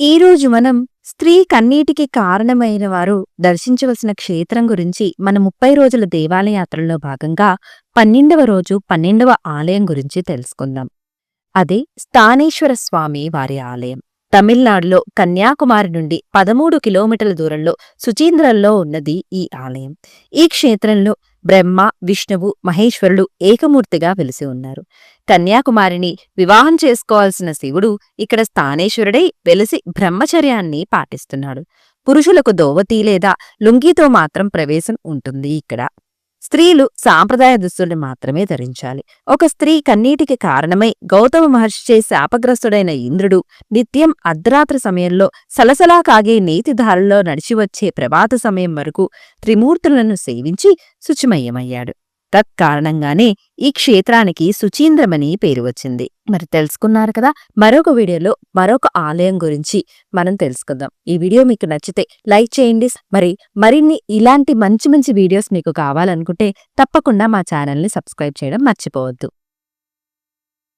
ఈ రోజు మనం స్త్రీ కన్నీటికి కారణమైన వారు దర్శించవలసిన క్షేత్రం గురించి మన ముప్పై రోజుల దేవాలయాత్రలో భాగంగా పన్నెండవ రోజు పన్నెండవ ఆలయం గురించి తెలుసుకుందాం. అదే స్థానేశ్వర స్వామి వారి ఆలయం. తమిళనాడులో కన్యాకుమారి నుండి పదమూడు కిలోమీటర్ల దూరంలో సుచీంద్రంలో ఉన్నది ఈ ఆలయం. ఈ క్షేత్రంలో బ్రహ్మ విష్ణువు మహేశ్వరుడు ఏకమూర్తిగా వెలిసి ఉన్నారు. కన్యాకుమారిని వివాహం చేసుకోవాల్సిన శివుడు ఇక్కడ స్థానేశ్వరుడై వెలిసి బ్రహ్మచర్యాన్ని పాటిస్తున్నాడు. పురుషులకు దోవతి లేదా లుంగీతో మాత్రం ప్రవేశం ఉంటుంది ఇక్కడ. స్త్రీలు సాంప్రదాయ దుస్తుల్ని మాత్రమే ధరించాలి. ఒక స్త్రీ కన్నీటికి కారణమై గౌతమ మహర్షిచే శాపగ్రస్తుడైన ఇంద్రుడు నిత్యం అర్ధరాత్రి సమయంలో సలసలా కాగే నీతిధారల్లో నడిచివచ్చే ప్రభాత సమయం వరకు త్రిమూర్తులను సేవించి శుచిమయ్యమయ్యాడు తత్కారణంగానే ఈ క్షేత్రానికి సుచీంద్రమని పేరు వచ్చింది. మరి తెలుసుకున్నారు కదా మరొక వీడియోలో మరొక ఆలయం గురించి మనం తెలుసుకుందాం. ఈ వీడియో మీకు నచ్చితే లైక్ చేయండి. మరి మరిన్ని ఇలాంటి మంచి మంచి వీడియోస్ మీకు కావాలనుకుంటే తప్పకుండా మా ఛానల్ని సబ్స్క్రైబ్ చేయడం మర్చిపోవద్దు.